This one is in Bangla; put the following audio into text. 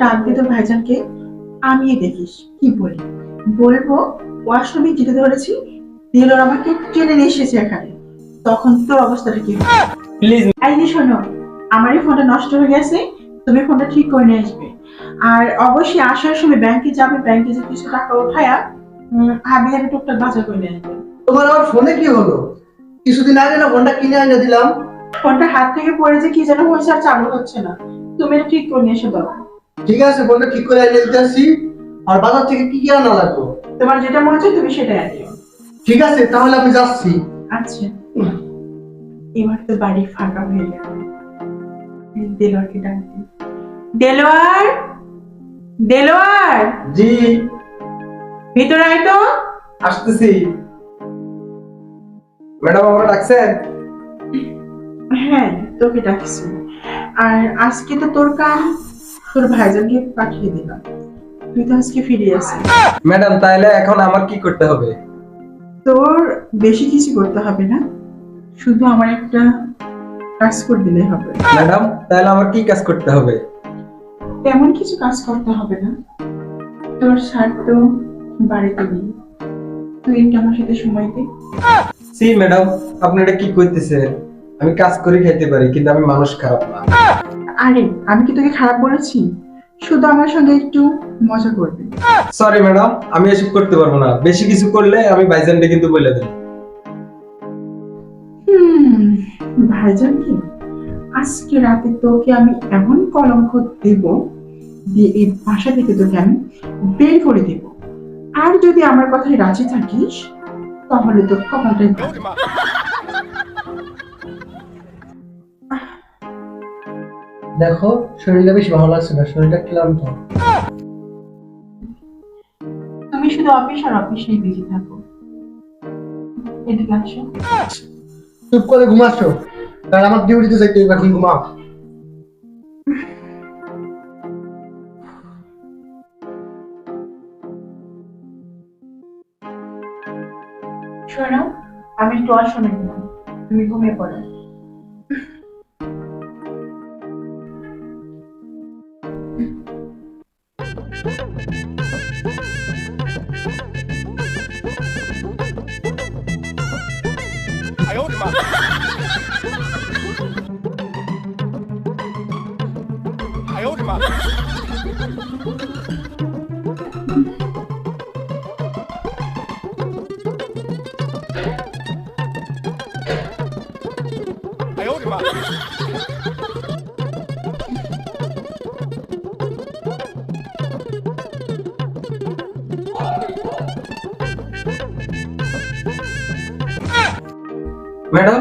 ডাক দে তোর ভাইজানকে আমি দেখিস কি বলি? বলব ওয়াশরুমে যেতে ধরেছি দিলর আমাকে টেনে নিয়ে এসেছে এখানে। তখন তোর অবস্থাটা কি? প্লিজ যে শোনো আমার এই ফোনটা নষ্ট হয়ে গেছে তুমি ফোনটা ঠিক করে নিয়ে আসবে। আর অবশ্যই আসার সময় ব্যাংকে যাবে ব্যাংকে যে কিছু টাকা উঠায়া উম, হাবি হাবি টুকটাক বাজার করে নিয়ে আসবে। তোমার আমার ফোনে কি হলো? কিছুদিন আগে না ফোনটা কিনে এনে দিলাম। ফোনটা হাত থেকে পড়ে যে কি যেন হয়েছে আর চালু হচ্ছে না। তুমি ঠিক করে নিয়ে এসে দাও। ঠিক আছে ফোনটা ঠিক করে এনে দিতে আসি। আর বাজার থেকে কি কি আনা লাগবে? তোমার যেটা মনে হচ্ছে তুমি সেটাই আনিও। ঠিক আছে তাহলে আমি যাচ্ছি। আচ্ছা। এবার তো বাড়ি ফাঁকা হয়ে গেল। দেলোয়ারকে ডাক। দেলোয়ার? দেলোয়ার? জি। ভিতরে আয় তো। আসতেছি। ম্যাডাম আমরা ডাকছেন? হ্যাঁ তোকে ডাকছি। আর আজকে তো তোর কাম তোর ভাইজানকে পাঠিয়ে দিলাম তুই তো আজকে ফিরে আসিস। ম্যাডাম তাহলে এখন আমার কি করতে হবে? তোর বেশি কিছু করতে হবে না। শুধু আমার একটা কাজ করে দিলে হবে। ম্যাডাম তাহলে আমার কি কাজ করতে হবে? তেমন কিছু কাজ করতে হবে না। তোর স্যার তো বাড়িতে নেই। তুই একটু আমার সাথে সময় দে। সি ম্যাডাম আপনি এটা কি করতেছেন আমি কাজ করে খেতে পারি কিন্তু আমি মানুষ খারাপ না। আরে আমি কি তোকে খারাপ বলেছি? শুধু আমার সঙ্গে একটু মজা করবে। সরি ম্যাডাম আমি এসব করতে পারব না। বেশি কিছু করলে আমি ভাইজানকে কিন্তু বলে দেব। হুম ভাইজান কি? আজকে রাতে তোকে আমি এমন কলঙ্ক দেব দিয়ে এই বাসা থেকে তোকে আমি বের করে দেব। আর যদি আমার কথায় রাজি থাকিস তাহলে তোর কপালটাই দেখো শরীরটা বেশ ভালো লাগছে না শরীরটা ক্লান্ত। তুমি শুধু অফিস আর অফিসেই বিজি থাকো। এদিকে আসো। চুপ করে ঘুমাচ্ছ? কারণ আমার ডিউটিতে যাইতে হবে, এখন ঘুমা শোনো আমি একটু দিলাম তুমি ঘুমিয়ে পড়ো। 哎呦，我的妈，哎呦，我的妈，哎呦，我的妈。ম্যাডাম